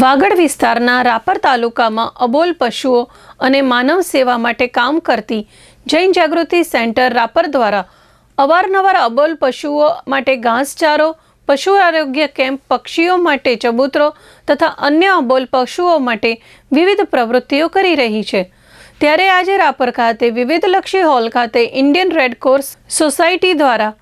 વાગડ વિસ્તારના રાપર તાલુકામાં અબોલ પશુઓ અને માનવ સેવા માટે કામ કરતી જૈન જાગૃતિ સેન્ટર રાપર દ્વારા અવારનવાર અબોલ પશુઓ માટે ઘાસચારો, પશુ આરોગ્ય કેમ્પ, પક્ષીઓ માટે ચબૂતરો તથા અન્ય અબોલ પશુઓ માટે વિવિધ પ્રવૃત્તિઓ કરી રહી છે. ત્યારે આજે રાપર ખાતે વિવિધલક્ષી હોલ ખાતે ઇન્ડિયન રેડ કોર્સ સોસાયટી દ્વારા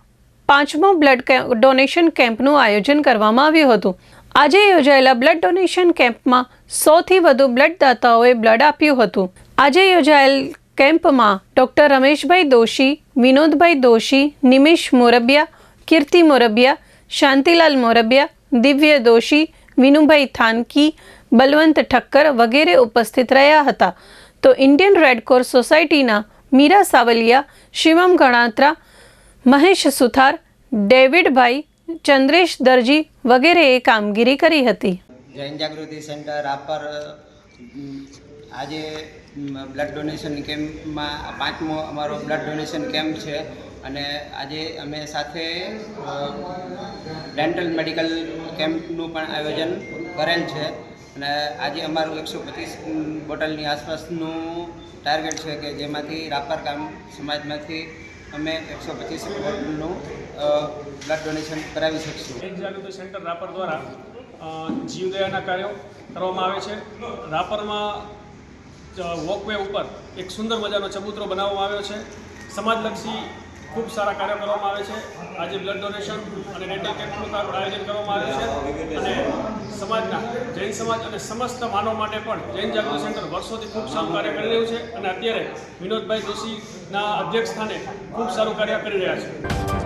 પાંચમો બ્લડ ડોનેશન કેમ્પનું આયોજન કરવામાં આવ્યું હતું. આજે યોજાયેલા બ્લડ ડોનેશન કેમ્પમાં સોથી વધુ બ્લડદાતાઓએ બ્લડ આપ્યું હતું. આજે યોજાયેલ કેમ્પમાં ડૉક્ટર રમેશભાઈ દોશી, વિનોદભાઈ દોશી, નિમિષ મોરબિયા, કીર્તિ મોરબિયા, શાંતિલાલ મોરબિયા, દિવ્ય દોશી, વિનુભાઈ થાનકી, બલવંત ઠક્કર વગેરે ઉપસ્થિત રહ્યા હતા. તો ઇન્ડિયન રેડક્રોસ સોસાયટીના મીરા સાવલિયા, શિવમ ગણાત્રા, મહેશ સુથાર, ડેવિડભાઈ ચંદ્રેશ દરજી વગેરેએ કામગીરી કરી હતી. જૈન જાગૃતિ સેન્ટર રાપર આજે બ્લડ ડોનેશન કેમ્પમાં પાંચમો અમારો બ્લડ ડોનેશન કેમ્પ છે અને આજે અમે સાથે ડેન્ટલ મેડિકલ કેમ્પનું પણ આયોજન કરેલ છે અને આજે અમારું એકસો પચીસ બોટલની આસપાસનું ટાર્ગેટ છે કે જેમાંથી રાપર કામ સમાજમાંથી અમે એકસો પચીસ બોટલનું બ્લડ ડોનેશન કરાવી શકીશું. જાગૃતિ સેન્ટર રાપર દ્વારા જીવદયાના કાર્યો કરવામાં આવે છે. રાપરમાં વોકવે ઉપર એક સુંદર મજાનો ચબૂતરો બનાવવામાં આવ્યો છે. સમાજલક્ષી ખૂબ સારા કાર્યો કરવામાં આવે છે. આજે બ્લડ ડોનેશન અને ડેન્ટલ કેમ્પનું આયોજન કરવામાં આવ્યું છે. સમાજના જૈન સમાજ અને સમસ્ત માનવ માટે પણ જૈન જાગૃતિ સેન્ટર વર્ષોથી ખૂબ સારું કાર્ય કરી રહ્યું છે અને અત્યારે વિનોદભાઈ જોશીના અધ્યક્ષ સ્થાને ખૂબ સારું કાર્ય કરી રહ્યા છે.